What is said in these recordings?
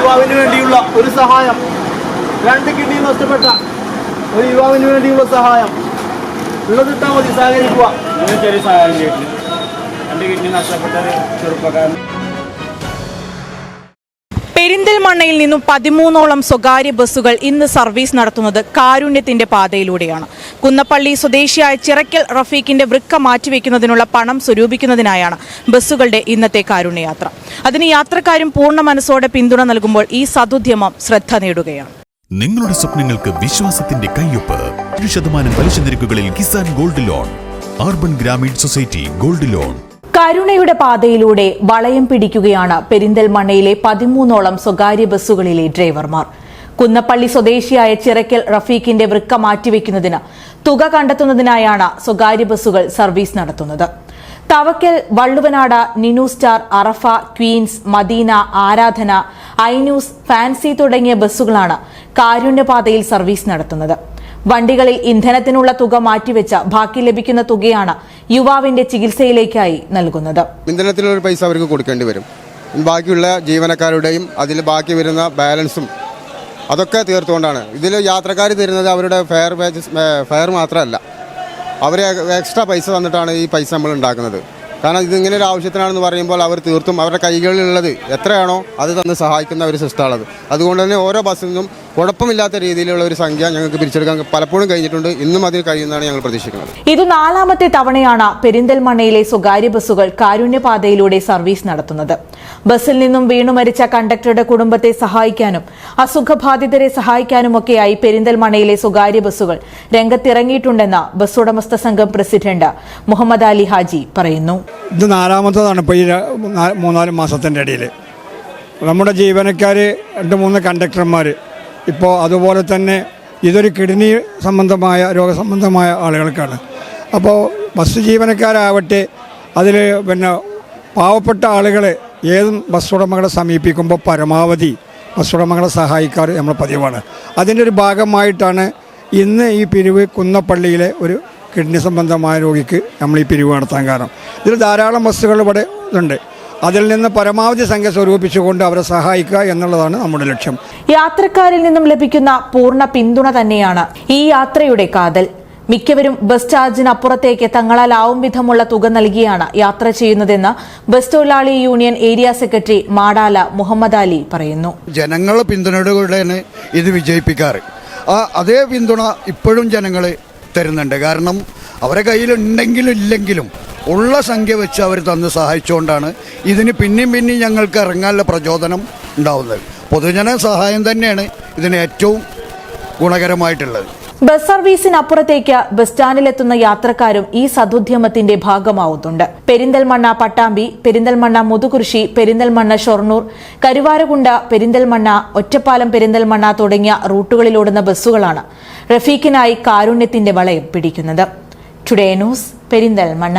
യുവാവിന് വേണ്ടിയുള്ള ഒരു സഹായം. രണ്ട് കിഡ്നി നഷ്ടപ്പെട്ട ഒരു യുവാവിന് വേണ്ടിയുള്ള സഹായം. ഉള്ളതിട്ടാ മതി സഹകരിക്കുക. ചെറിയ സഹായം ചെയ്തിട്ടുണ്ട് എന്റെ കിഡ്നി നഷ്ടപ്പെട്ട ചെറുപ്പക്കാരൻ. പെരിന്തൽമണ്ണയിൽ നിന്നും പതിമൂന്നോളം സ്വകാര്യ ബസ്സുകൾ ഇന്ന് സർവീസ് നടത്തുന്നത് കാരുണ്യത്തിന്റെ പാതയിലൂടെയാണ്. കുന്നപ്പള്ളി സ്വദേശിയായ ചിറക്കൽ റഫീഖിന്റെ വൃക്ക മാറ്റിവെക്കുന്നതിനുള്ള പണം സ്വരൂപിക്കുന്നതിനായാണ് ബസ്സുകളുടെ ഇന്നത്തെ കാരുണ്യയാത്ര. അതിന് യാത്രക്കാരും പൂർണ മനസ്സോടെ പിന്തുണ നൽകുമ്പോൾ ഈ സതുദ്യമം ശ്രദ്ധ നേടുകയാണ്. നിങ്ങളുടെ സ്വപ്നങ്ങൾക്ക് വിശ്വാസത്തിന്റെ കയ്യൊപ്പ്. ശതമാനം പലിശ നിരക്കുകളിൽ Kisan gold loan. Urban Grameen society gold loan. കരുണയുടെ പാതയിലൂടെ വളയം പിടിക്കുകയാണ് പെരിന്തൽമണ്ണയിലെ പതിമൂന്നോളം സ്വകാര്യ ബസ്സുകളിലെ ഡ്രൈവർമാർ. കുന്നപ്പള്ളി സ്വദേശിയായ ചിറക്കൽ റഫീഖിന്റെ വൃക്ക മാറ്റിവെക്കുന്നതിന് തുക കണ്ടെത്തുന്നതിനായാണ് സ്വകാര്യ ബസ്സുകൾ സർവീസ് നടത്തുന്നത്. തവക്കൽ വള്ളുവനാട് നിനു സ്റ്റാർ അറഫ ക്വീൻസ് മദീന ആരാധന ഐന്യൂസ് ഫാൻസി തുടങ്ങിയ ബസ്സുകളാണ് കാരുണ്യപാതയിൽ സർവീസ് നടത്തുന്നത്. വണ്ടികളിൽ ഇന്ധനത്തിനുള്ള തുക മാറ്റിവെച്ച ബാക്കി ലഭിക്കുന്ന തുകയാണ് യുവാവിന്റെ ചികിത്സയിലേക്കായി നൽകുന്നത്. ഇന്ധനത്തിനുള്ള പൈസ അവർക്ക് കൊടുക്കേണ്ടി വരും. ബാക്കിയുള്ള ജീവനക്കാരുടെയും അതിൽ ബാക്കി വരുന്ന ബാലൻസും അതൊക്കെ തീർത്തുകൊണ്ടാണ്. ഇതിൽ യാത്രക്കാർ തരുന്നത് അവരുടെ ഫെയർ വേജസ് ഫെയർ മാത്രമല്ല. അവരെ എക്സ്ട്രാ പൈസ തന്നിട്ടാണ് ഈ പൈസ നമ്മൾ ഉണ്ടാക്കുന്നത്. കാരണം ഇതിങ്ങനെ ഒരു ആവശ്യത്തിനാണെന്ന് പറയുമ്പോൾ അവർ തീർത്തും അവരുടെ കൈകളിലുള്ളത് എത്രയാണോ അത് തന്ന് സഹായിക്കുന്ന ഒരു സിസ്റ്റമാണത് അതുകൊണ്ട് തന്നെ ഓരോ ബസ്സിൽ നിന്നും കുഴപ്പമില്ലാത്ത രീതിയിലുള്ള ഒരു സംഖ്യ ഞങ്ങൾക്ക് പിരിച്ചെടുക്കാൻ പലപ്പോഴും കഴിഞ്ഞിട്ടുണ്ട്. ഇന്നും അതിൽ കഴിയുന്നതാണ് ഞങ്ങൾ പ്രതീക്ഷിക്കുന്നത്. ഇത് നാലാമത്തെ തവണയാണ് പെരിന്തൽമണ്ണയിലെ സ്വകാര്യ ബസ്സുകൾ കാരുണ്യപാതയിലൂടെ സർവീസ് നടത്തുന്നത്. ബസ്സിൽ നിന്നും വീണു മരിച്ച കണ്ടക്ടറുടെ കുടുംബത്തെ സഹായിക്കാനും അസുഖബാധിതരെ സഹായിക്കാനുമൊക്കെയായി പെരിന്തൽമണ്ണയിലെ സ്വകാര്യ ബസ്സുകൾ രംഗത്തിറങ്ങിയിട്ടുണ്ടെന്ന് ബസ് ഉടമസ്ഥ സംഘം പ്രസിഡന്റ് മുഹമ്മദ് അലി ഹാജി പറയുന്നു. ഇത് നാലാമത്തതാണ് ഇപ്പോൾ ഈ മൂന്നാൽ മാസത്തിന്റെ ഇടയിൽ. നമ്മുടെ ജീവനക്കാർ രണ്ട് മൂന്ന് കണ്ടക്ടർമാർ ഇപ്പോൾ അതുപോലെ തന്നെ ഇതൊരു കിഡ്നി സംബന്ധമായ രോഗസംബന്ധമായ ആളുകൾക്കാണ്. അപ്പോൾ ബസ് ജീവനക്കാരാവട്ടെ അതിൽ പിന്നെ പാവപ്പെട്ട ആളുകൾ ഏതും ബസ് ഉടമകളെ സമീപിക്കുമ്പോൾ പരമാവധി ബസ് ഉടമകളെ സഹായിക്കാറ് നമ്മൾ പതിവാണ്. അതിന്റെ ഒരു ഭാഗമായിട്ടാണ് ഇന്ന് ഈ പിരിവ് കുന്നപ്പള്ളിയിലെ ഒരു കിഡ്നി സംബന്ധമായ രോഗിക്ക് നമ്മൾ ഈ പിരിവ് നടത്താൻ കാരണം. ഇതിൽ ധാരാളം ബസ്സുകൾ ഇവിടെ ഉണ്ട്. അതിൽ നിന്ന് പരമാവധി സംഖ്യ സ്വരൂപിച്ചുകൊണ്ട് അവരെ സഹായിക്കുക എന്നുള്ളതാണ് നമ്മുടെ ലക്ഷ്യം. യാത്രക്കാരിൽ നിന്നും ലഭിക്കുന്ന പൂർണ പിന്തുണ തന്നെയാണ് ഈ യാത്രയുടെ കാതൽ. മിക്കവരും ബസ് ചാർജിനപ്പുറത്തേക്ക് തങ്ങളാൽ ആവും വിധമുള്ള തുക നൽകിയാണ് യാത്ര ചെയ്യുന്നതെന്ന് ബസ് തൊഴിലാളി union area secretary Madala Muhammad Ali പറയുന്നു. ജനങ്ങളെ പിന്തുണയുടെ ഇത് വിജയിപ്പിക്കാറ്. ആ അതേ പിന്തുണ ഇപ്പോഴും ജനങ്ങൾ തരുന്നുണ്ട്. കാരണം അവരെ കയ്യിലുണ്ടെങ്കിലും ഇല്ലെങ്കിലും ഉള്ള സംഖ്യ വെച്ച് അവർ തന്ന് സഹായിച്ചുകൊണ്ടാണ് ഇതിന് പിന്നെയും പിന്നെയും ഞങ്ങൾക്ക് ഇറങ്ങാനുള്ള പ്രചോദനം ഉണ്ടാവുന്നത്. പൊതുജന സഹായം തന്നെയാണ് ഇതിന് ഏറ്റവും ഗുണകരമായിട്ടുള്ളത്. ബസ് സർവീസിനപ്പുറത്തേക്ക് ബസ് സ്റ്റാൻഡിലെത്തുന്ന യാത്രക്കാരും ഈ സതുദ്യമത്തിന്റെ ഭാഗമാവുന്നുണ്ട്. പെരിന്തൽമണ്ണ പട്ടാമ്പി പെരിന്തൽമണ്ണ മുതുകുറിശി പെരിന്തൽമണ്ണ ഷൊർണൂർ കരുവാരകുണ്ട പെരിന്തൽമണ്ണ ഒറ്റപ്പാലം പെരിന്തൽമണ്ണ തുടങ്ങിയ റൂട്ടുകളിലോടുന്ന ബസ്സുകളാണ് റഫീഖിനായി കാരുണ്യത്തിന്റെ വളയം പിടിക്കുന്നത്. Today news Perinthalmanna.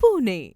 Pune.